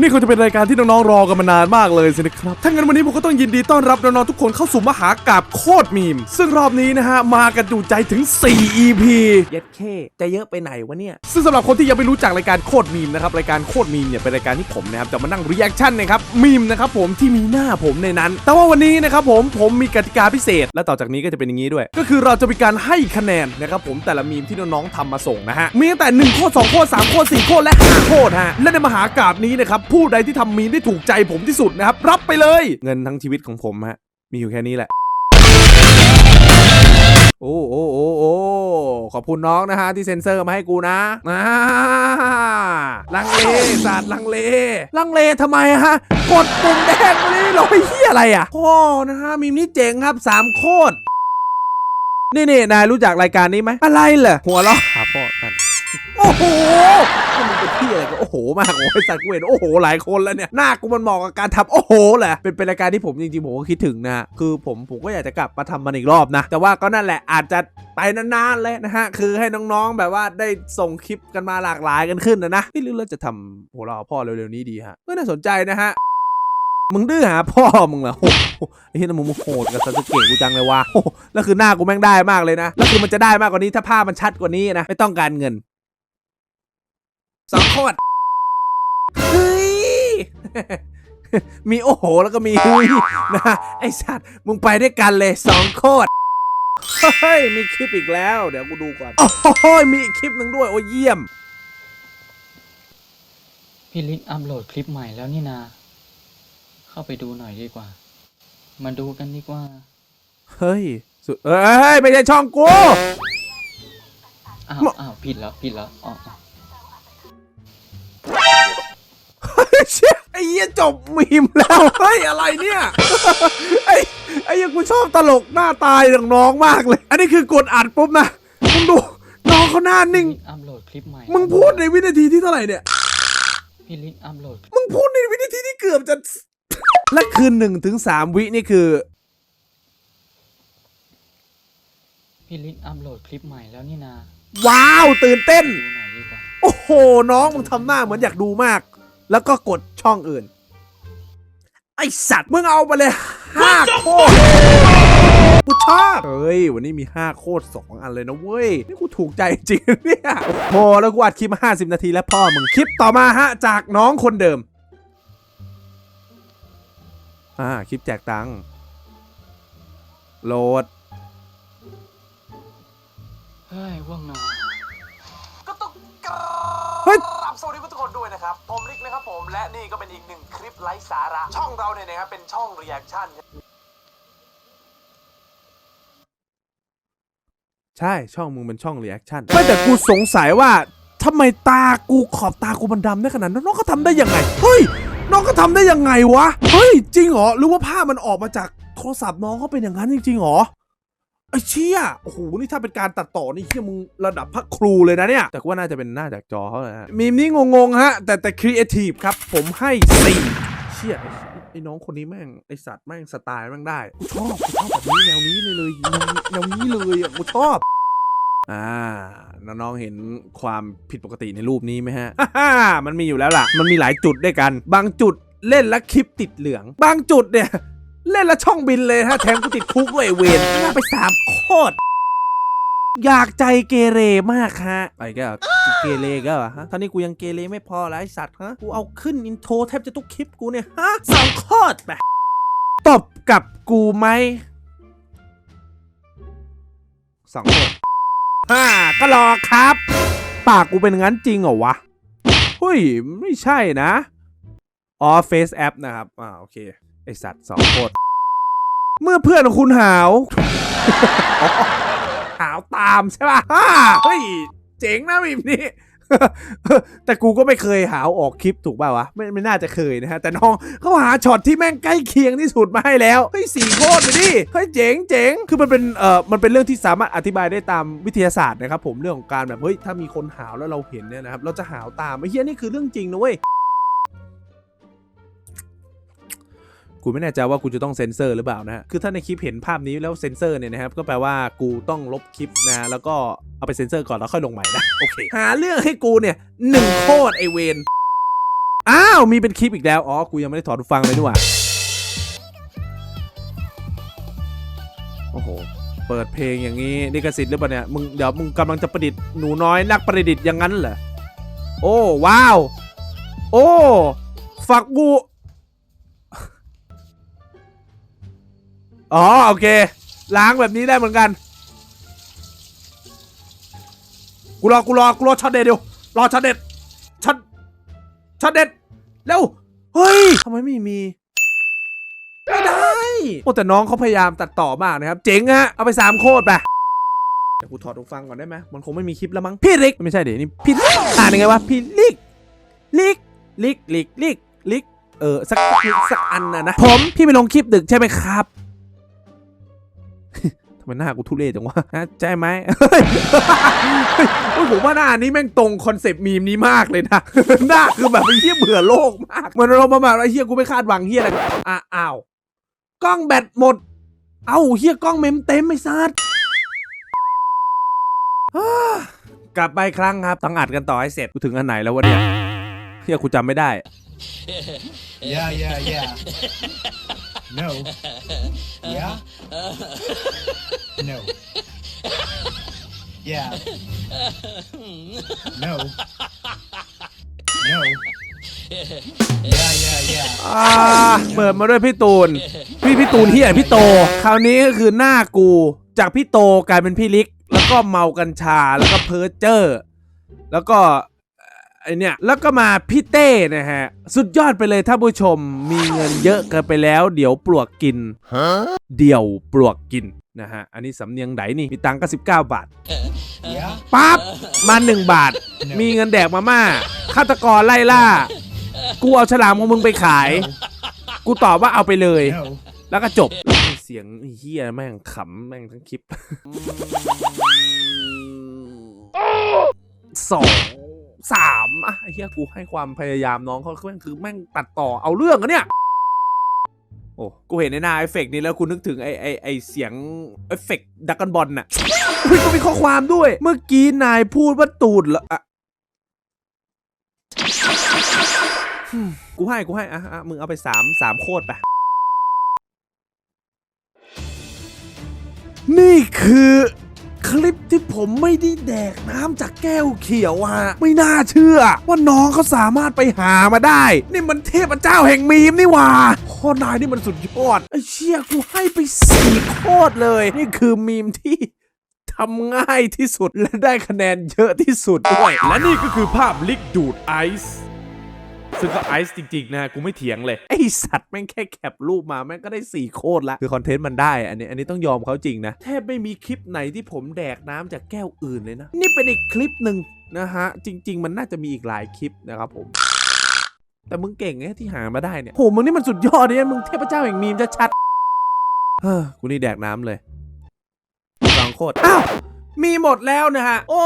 นี่คงจะเป็นรายการที่น้องๆรอกันมานานมากเลยสินะครับถ้างั้นวันนี้ผมก็ต้องยินดีต้อนรับน้องๆทุกคนเข้าสู่มหากาบโคตรมีม ซึ่งรอบนี้นะฮะมากันดูใจถึง 4 EP เย็ดเคจะเยอะไปไหนวะเนี่ย ซึ่งสำหรับคนที่ยังไม่รู้จักรายการโคตรมีมนะครับรายการโคตรมีมเนี่ยเป็นรายการที่ผมนะครับจะมานั่งรีแอคชั่นนะครับมีมนะครับผมที่มีหน้าผมในนั้น แต่ว่าวันนี้นะครับผมผมมีกติกาพิเศษ และต่อจากนี้ก็จะเป็นอย่างนี้ด้วย ก็คือเราจะมีการให้คะแนนนะครับผมแต่ละมีมที่น้องๆทำมาส่งนะฮะมีตั้งแต่1โคตร2โคตร3โคตร4โคตรและ5โคตรฮะและในมหากาบนี้นะครับผู้ใดที่ทำมีมได้ถูกใจผมที่สุดนะครับ รับไปเลย เงินทั้งชีวิตของผมฮะ มีอยู่แค่นี้แหละ โอ้โอ้โอ้โอ้ขอบคุณน้องนะฮะ ที่เซ็นเซอร์มาให้กูนะอ่าลังเลสัตว์ลังเล ลังเลทำไมฮะ กดปุ่มแดงไปเลยเราไปเฮียอะไรอะพ่อนะฮะมีมนี้เจ๋งครับสามโคตรนี่นี่นายรู้จักรายการนี้ไหมอะไรเหรอหัวเราะหาพ่อนั่น โอ้โหมันเป็นที่อะไรก็โอ้โห มากโอ้ยสัตว์กูเห็นโอ้โหหลายคนแล้วเนี่ยหน้ากูมันเหมาะกับการทำโอ้โหแหละเป็นเป็นรายการที่ผมจริงๆผมก็คิดถึงนะคือผมผมก็อยากจะกลับมาทำมันอีกรอบนะ แต่ว่าก็นั่นแหละอาจจะไปนานๆเลยนะฮะคือให้น้องๆแบบว่าได้ส่งคลิปกันมาหลากหลายกันขึ้นนะนะที่รู้เราจะทำหัวเราพ่อเร็วๆนี้ดีฮะก็น่าสนใจนะฮะมึงดื้อหาพ่อมึงเหรอโอ้โหไอ้เหี้ยนมึงโหดกับซาสึเกะกูจังเลยว่ะแล้วคือหน้ากูแม่งได้มากเลยนะ แล้วคือมันจะได้มากกว่านี้ถ้าภาพมันชัดกว่านี้นะ ไม่ต้องการเงิน สองโคตรเฮ้ยมีโอ้โหแล้วก็มีฮุยนะไอสัตว์มึงไปด้วยกันเลยสองโคตรเฮ้ยมีคลิปอีกแล้ว เดี๋ยวกูดูก่อนโอ้โหมีอีกคลิปหนึ่งด้วยโอ้เยี่ยม พี่ลิศอัพโหลดคลิปใหม่แล้วนี่นา เข้าไปดูหน่อยดีกว่า มาดูกันดีกว่า เฮ้ยสุดเอ้ยไม่ใช่ช่องกูอ้าวมาอ้าวผิดแล้วผิดแล้วอ๋อ หี้ยจบมีมแล้วเฮ้ยอะไรเนี่ยไอ้ไอ้เหี้ยกูชอบตลกหน้าตายอย่างน้องมากเลย อันนี้คือกดอัดปุ๊บนะมึงดูน้องเขาหน้านิ่งพี่ลิศอัพโหลดคลิปใหม่มึงพูดในวินาทีที่เท่าไหร่เนี่ยพี่ลิศอัพโหลด มึงพูดในวินาทีที่เกือบจะและคืนหนึ่งถึงสามวินี่คือพี่ลิศอัพโหลดคลิปใหม่แล้วนี่นาว้าวตื่นเต้น ดูหน่อยดีกว่า โอ้โห น้องมึงทำหน้าเหมือนอยากดูมาก แล้วก็กดช่องอื่น ไอสัตว์มึงเอาไปเลยห้าโคตรกูชอบเฮ้ย วันนี้มี 5 โคตรสองอันเลยนะเว้ย นี่กูถูกใจจริงๆเนี่ยโอ้แล้วกูอัดคลิปมา50 นาทีแล้วพ่อมึง คลิปต่อมาฮะ จากน้องคนเดิม อ่า คลิปแจกตังค์โหลด เฮ้ยว่างนอนก็ต้องกราเฮ้ยบ สวัสดีทุกคนด้วยนะครับ ผมลิกนะครับผม และนี่ก็เป็นอีกหนึ่งคลิปไร้สาระ ช่องเราเนี่ยนะครับเป็นช่องรีแอคชั่น ใช่ช่องมึงเป็นช่องรีแอคชั่นไม่แต่กูสงสัยว่าทำไมตากูขอบตากูมันดำได้ขนาดนั้นน้องก็ทำได้ยังไง เฮ้ย น้องก็ทำได้ยังไงวะ เฮ้ย จริงเหรอ หรือว่าภามันออกมาจากโทรศัพท์น้องเขาเป็นอย่างนั้นจริงๆเหรอ ไอ้เชี่ยโอ้โห นี่ถ้าเป็นการตัดต่อนี่เชี่ยมึงระดับพระครูเลยนะเนี่ย แต่ว่าน่าจะเป็นหน้าจากจอเขาเลยฮะมีมนี้งงๆฮะ แต่แต่ครีเอทีฟครับ ผมให้สี่เชี่ยไอ้ไอ้น้องคนนี้แม่ง ไอสัตว์แม่งสไตล์แม่งได้กูชอบกูชอบแบบนี้แนวนี้เลยเลยแนวนี้เลยอะกูชอบอ่าน้องๆเห็นความผิดปกติในรูปนี้ไหมฮะ มันมีอยู่แล้วล่ะ มันมีหลายจุดด้วยกัน บางจุดเล่นแล้วคลิปติดเหลือง บางจุดเนี่ย เล่นแล้วช่องบินเลยฮะแถมกูติดคุกด้วยไอ้เวรน่าไปสามโคตรอยากใจเกเรมากฮะไปก็เกเรก็เหรอฮะตอนนี้กูยังเกเรไม่พอแล้วไอสัตว์ฮะกูเอาขึ้นอินโทรแทบจะทุกคลิปกูเนี่ยฮะสองโคตรไปตบกับกูไหมสองโคตรฮ่าก็รอครับ ปากกูเป็นงั้นจริงเหรอวะเฮ้ยไม่ใช่นะอ๋อ Face App นะครับ อ่า โอเค ไอสัตว์สองโคตรเมื่อเพื่อนของคุณหาว หาวตามใช่ป่ะฮ่าเฮ้ย เจ๋งนะมิมนี่แต่กูก็ไม่เคยหาวออกคลิปถูกป่าววะ ไม่ไม่น่าจะเคยนะฮะ แต่น้องเขาหาช็อตที่แม่งใกล้เคียงที่สุดมาให้แล้ว เฮ้ยสี่โคตรไปดิ เฮ้ยเจ๋งเจ๋งคือมันเป็นเอ่อมันเป็นเรื่องที่สามารถอธิบายได้ตามวิทยาศาสตร์นะครับผมเรื่องของการแบบเฮ้ยถ้ามีคนหาวแล้วเราเห็นเนี่ยนะครับเราจะหาวตามไอ้เหี้ยนี่คือเรื่องจริงนะเว้ย กูไม่แน่ใจว่ากูจะต้องเซ็นเซอร์หรือเปล่านะฮะคือถ้าในคลิปเห็นภาพนี้แล้วเซ็นเซอร์เนี่ยนะครับก็แปลว่ากูต้องลบคลิปนะแล้วก็เอาไปเซ็นเซอร์ก่อนแล้วค่อยลงใหม่นะโอเคหาเรื่องให้กูเนี่ยหนึ่งโคตรไอเวนอ้าวมีเป็นคลิปอีกแล้วอ๋อกูยังไม่ได้ถอดฟังเลยนี่หว่าโอ้โหเปิดเพลงอย่างนี้ลิขสิทธิ์หรือเปล่าเนี่ยมึงเดี๋ยวมึงกำลังจะประดิษฐ์หนูน้อยนักประดิษฐ์อย่างนั้นเหรอโอ้ว้าว โอ้ฝักบู อ๋อโอเค ล้างแบบนี้ได้เหมือนกัน กูรอกูรอกูรอช็อตเด็ดเดียวรอช็อตเด็ดช็อตช็อตเด็ดเร็วเฮ้ยทำไมไม่มีไม่ได้โอ้แต่น้องเขาพยายามตัดต่อมากนะครับ เจ๋งฮะเอาไปสามโคตรไปเดี๋ยวกูถอดหูฟังก่อนได้ไหมมันคงไม่มีคลิปแล้วมั้งพี่ลิกไม่ใช่เดี๋ยวนี่พี่ลิกอ่านยังไงวะพี่ลิกลิกลิกลิกลิกลิกเออสักสักอันนะนะผมพี่ไปลงคลิปดึกใช่ไหมครับ ทำไมหน้ากูทุเรศจังวะฮะใช่ไหมเฮ้ยผมว่าหน้านี้แม่งตรงคอนเซปต์มีมนี้มากเลยนะ หน้าคือแบบไอ้เหี้ยเบื่อโลกมากเหมือนเรามาแบบไอ้เหี้ยกูไม่คาดหวังเหี้ยอะไรอะอ้าวกล้องแบตหมด เอ้าเหี้ยกล้องเมมเต็มไม่ซัดกลับไปครั้งครับต้องอัดกันต่อให้เสร็จกูถึงอันไหนแล้ววะเนี่ยเฮียกูจำไม่ได้ Yeah, yeah, yeah. No. Yeah? No. Yeah. No. No. Yeah, yeah, yeah. อ่าเปิดมาด้วยพี่ตูน พี่พี่ตูนที่ไหนพี่โต คราวนี้ก็คือหน้ากู จากพี่โตกลายเป็นพี่ลิก แล้วก็เมากัญชาแล้วก็เพิร์เจอร์ แล้วก็เอ่อ ไอเนี่ยแล้วก็มาพี่เต้นะฮะ สุดยอดไปเลยท่านผู้ชมมีเงินเยอะเกินไปแล้ว เดี๋ยวปลวกกินเดี๋ยวปลวกกินนะฮะ อันนี้สำเนียงไหนนี่ มีตังค์ก็19 บาท ปั๊บ มาหนึ่งบาท มีเงินแดกมาม่าฆาตกรไล่ล่า กูเอาฉลามของมึงไปขาย กูตอบว่าเอาไปเลย แล้วก็จบ เสียงเฮียแม่งขำ แม่งทั้งคลิปสอง สามอะไอ้เฮียกูให้ความพยายามน้องเขาแม่งคือแม่งตัดต่อเอาเรื่องอะเนี่ย โอ้กูเห็นในหน้าเอฟเฟกต์นี้แล้วกูนึกถึงไอไอไอเสียงเอฟเฟกต์ดักกันบอลน่ะอุ้ยก็มีข้อความด้วย เมื่อกี้นายพูดว่าตูดเหรออะอืมกูให้กูให้อะอะมึงเอาไปสามสามโคตรไป นี่คือ คลิปที่ผมไม่ได้แดกน้ำจากแก้วเขียวฮะไม่น่าเชื่อ ว่าน้องเขาสามารถไปหามาได้ นี่มันเทพเจ้าแห่งมีมนี่หว่าโคตรนายนี่มันสุดยอดไอ้เชี่ยกูให้ไปสี่โคตรเลย นี่คือมีมที่ทำง่ายที่สุดและได้คะแนนเยอะที่สุดด้วยและนี่ก็คือภาพลิกดูดไอซ์ ซึ่งก็ไอซ์จริงๆนะกูไม่เถียงเลย ไอสัตว์แม่งแค่แคปรูปมาแม่งก็ได้ 4 โคตรละ คือคอนเทนต์มันได้ อันนี้อันนี้ต้องยอมเขาจริงนะ แทบไม่มีคลิปไหนที่ผมแดกน้ำจากแก้วอื่นเลยนะ นี่เป็นอีกคลิปหนึ่งนะฮะ จริง ๆ มันน่าจะมีอีกหลายคลิปนะครับผม แต่มึงเก่งไงที่หามาได้เนี่ยโหมึงนี่มันสุดยอดเนี่ยมึงเทพเจ้าแห่งมีมจะชัดๆเฮ้อกูนี่แดกน้ำเลยสองโคตรอ้าวมีหมดแล้วนะฮะ โอ้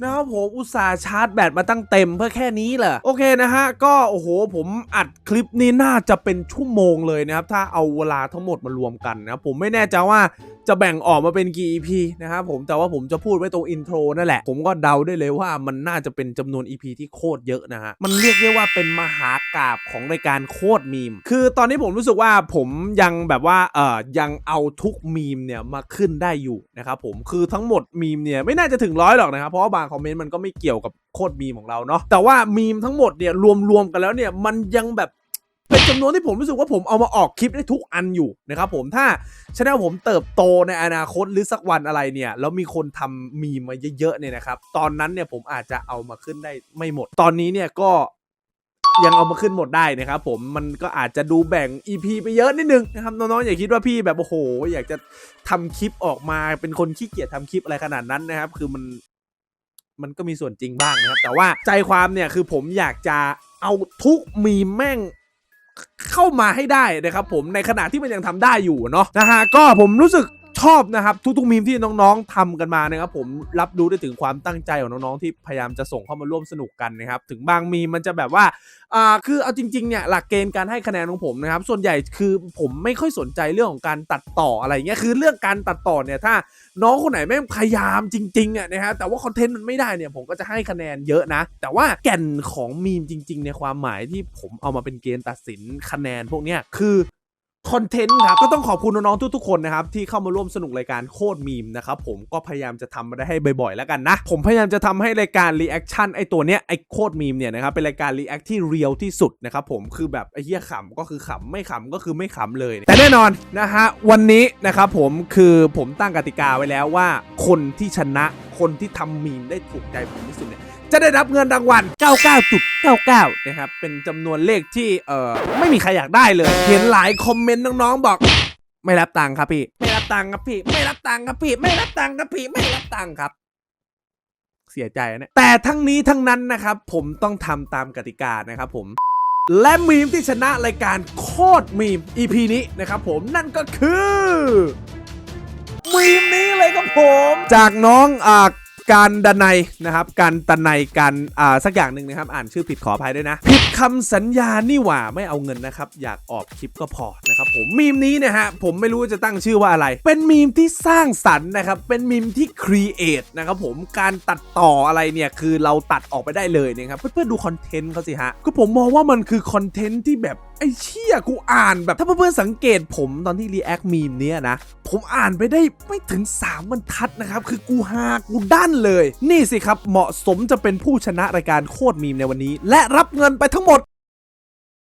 นะครับผมอุตส่าห์ชาร์จแบตมาตั้งเต็มเพื่อแค่นี้เหรอโอเคนะฮะ ก็โอ้โหผมอัดคลิปนี้น่าจะเป็นชั่วโมงเลยนะครับ ถ้าเอาเวลาทั้งหมดมารวมกันนะผมไม่แน่ใจว่าจะแบ่งออกมาเป็นกี่ EP นะครับผมแต่ว่าผมจะพูดไว้ตรงอินโทรนั่นแหละ ผมก็เดาได้เลยว่ามันน่าจะเป็นจำนวน EP ที่โคตรเยอะนะฮะ มันเรียกได้ว่าเป็นมหากราบของรายการโคตรมีม คือตอนนี้ผมรู้สึกว่าผมยังแบบว่าเอ่อยังเอาทุกมีมเนี่ยมาขึ้นได้อยู่นะครับผมคือทั้งหมดมีมเนี่ยไม่น่าจะถึงร้อยหรอกนะครับเพราะว่าางคอมเมนต์มันก็ไม่เกี่ยวกับโคตรมีมของเราเนาะแต่ว่ามีมทั้งหมดเนี่ยรวมๆกันแล้วเนี่ยมันยังแบบเป็นจำนวนที่ผมรู้สึกว่าผมเอามาออกคลิปได้ทุกอันอยู่นะครับผมถ้าช anel ผมเติบโตในอนาคตหรือสักวันอะไรเนี่ยแล้วมีคนทำมีมาเยอะๆเนี่ยนะครับ ตอนนั้นเนี่ยผมอาจจะเอามาขึ้นได้ไม่หมด ตอนนี้เนี่ยก็ยังเอามาขึ้นหมดได้นะครับผมมันก็อาจจะดูแบ่ง EP ไปเยอะนิดนึงนะครับน้องๆอย่าคิดว่าพี่แบบโอ้โห อยากจะทำคลิปออกมาเป็นคนขี้เกียจทำคลิปอะไรขนาดนั้นนะครับ คือมัน มันก็มีส่วนจริงบ้างนะครับ แต่ว่าใจความเนี่ยคือผมอยากจะเอาทุกมีแม่งเข้ามาให้ได้นะครับผมในขณะที่มันยังทำได้อยู่เนาะนะฮะก็ผมรู้สึกชอบนะครับทุกๆมีมที่น้องๆทำกันมานะครับผมรับรู้ได้ถึงความตั้งใจของน้องๆที่พยายามจะส่งเข้ามาร่วมสนุกกันนะครับถึงบางมีมมันจะแบบว่าอ่าคือเอาจริงๆเนี่ยหลักเกณฑ์การให้คะแนนของผมนะครับส่วนใหญ่คือผมไม่ค่อยสนใจเรื่องของการตัดต่ออะไรเงี้ยคือเรื่องการตัดต่อเนี่ยถ้า น้องคนไหนแม่งพยายามจริงๆอะนะฮะแต่ว่าคอนเทนต์มันไม่ได้เนี่ยผมก็จะให้คะแนนเยอะนะ แต่ว่าแก่นของมีมจริง ๆ ในความหมายที่ผมเอามาเป็นเกณฑ์ตัดสินคะแนนพวกเนี้ยคือ คอนเทนต์ครับก็ต้องขอบคุณน้องๆทุกๆคนนะครับที่เข้ามาร่วมสนุกรายการโคตรมีมนะครับผมก็พยายามจะทำมาได้ให้บ่อยๆแล้วกันนะ ผมพยายามจะทำให้รายการรีแอคชั่นไอตัวเนี้ยไอโคตรมีมเนี่ยนะครับเป็นรายการรีแอคที่เรียลที่สุดนะครับผมคือแบบไอเหี้ยขำก็คือขำไม่ขำก็คือไม่ขำเลย แต่แน่นอนนะฮะวันนี้นะครับผมคือผมตั้งกติกาไว้แล้วว่า คนที่ชนะคนที่ทำมีมได้ถูกใจผมที่สุดเนี่ย จะได้รับเงินรางวัล 99.99 นะครับ เป็นจำนวนเลขที่เอ่อไม่มีใครอยากได้เลย เห็นหลายคอมเมนต์น้องๆบอก ไม่รับตังค์ครับพี่ ไม่รับตังค์ครับพี่ ไม่รับตังค์ครับพี่ ไม่รับตังค์ครับพี่ ไม่รับตังค์ครับ เสียใจนะเนี่ยแต่ทั้งนี้ทั้งนั้นนะครับ ผมต้องทำตามกติกานะครับผม และมีมที่ชนะรายการโคตรมีม EP นี้นะครับผมนั่นก็คือมีมนี้เลยครับผม จากน้องอ่า การดันัยนะครับ การตันในการอ่าสักอย่างหนึ่งนะครับ อ่านชื่อผิดขออภัยด้วยนะ ผิดคำสัญญานี่หว่าไม่เอาเงินนะครับ อยากออกคลิปก็พอนะครับผมมีมนี้นะฮะผมไม่รู้จะตั้งชื่อว่าอะไร เป็นมีมที่สร้างสรรค์นะครับ เป็นมีมที่ครีเอทนะครับผมการตัดต่ออะไรเนี่ยคือเราตัดออกไปได้เลยนะครับเพื่อนๆดูคอนเทนต์เขาสิฮะคือผมมองว่ามันคือคอนเทนต์ที่แบบ อ้เชี่ยกูอ่านแบบ ถ้าเพื่อนๆสังเกตผมตอนที่รีแอคมีมเนี้ยนะ ผมอ่านไปได้ไม่ถึง 3บรรทัดนะครับ คือกูฮากูด้านเลย นี่สิครับเหมาะสมจะเป็นผู้ชนะรายการโคตรมีมในวันนี้ และรับเงินไปทั้งหมด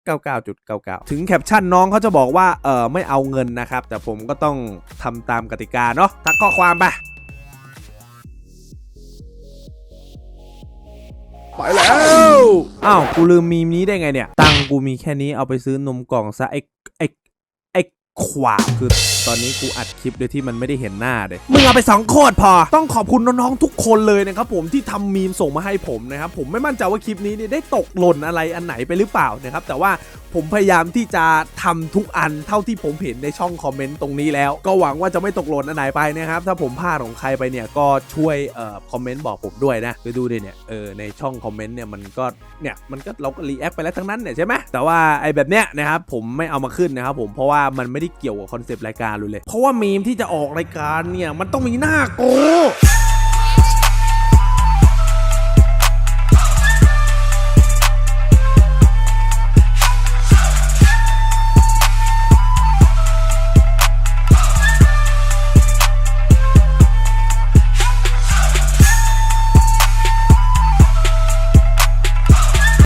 99.99 ถึงแคปชั่นน้องเขาจะบอกว่า เออไม่เอาเงินนะครับ แต่ผมก็ต้องทำตามกติกาเนาะทักข้อความไป ไปแล้ว อ้าวกูลืมมีมนี้ได้ไงเนี่ย ตังกูมีแค่นี้เอาไปซื้อนมกล่องซะไอ้ไอ้ไอ้ขวาคือตอนนี้กูอัดคลิปโดยที่มันไม่ได้เห็นหน้าเลยมึงเอาไปสองโคตรพอ ต้องขอบคุณน้องๆทุกคนเลยนะครับผมที่ทำมีมส่งมาให้ผมนะครับผมไม่มั่นใจว่าคลิปนี้เนี่ยได้ตกหล่นอะไรอันไหนไปหรือเปล่านะครับแต่ว่าผมพยายามที่จะทำทุกอันเท่าที่ผมเห็นในช่องคอมเมนต์ตรงนี้แล้ว ก็หวังว่าจะไม่ตกหล่นอันไหนไปนะครับ ถ้าผมพลาดของใครไปเนี่ยก็ช่วยเอ่อคอมเมนต์บอกผมด้วยนะไปดูดิเนี่ยเออในช่องคอมเมนต์เนี่ยมันก็เนี่ยมันก็เราก็รีแอคไปแล้วทั้งนั้นเนี่ยใช่ไหมแต่ว่าไอ้แบบเนี้ยนะครับผมไม่เอามาขึ้นนะครับผมเพราะว่ามันไม่ได้เกี่ยวกับคอนเซปต์รายการเลยเลยเพราะว่ามีมที่จะออกรายการเนี่ยมันต้องมีหน้าโก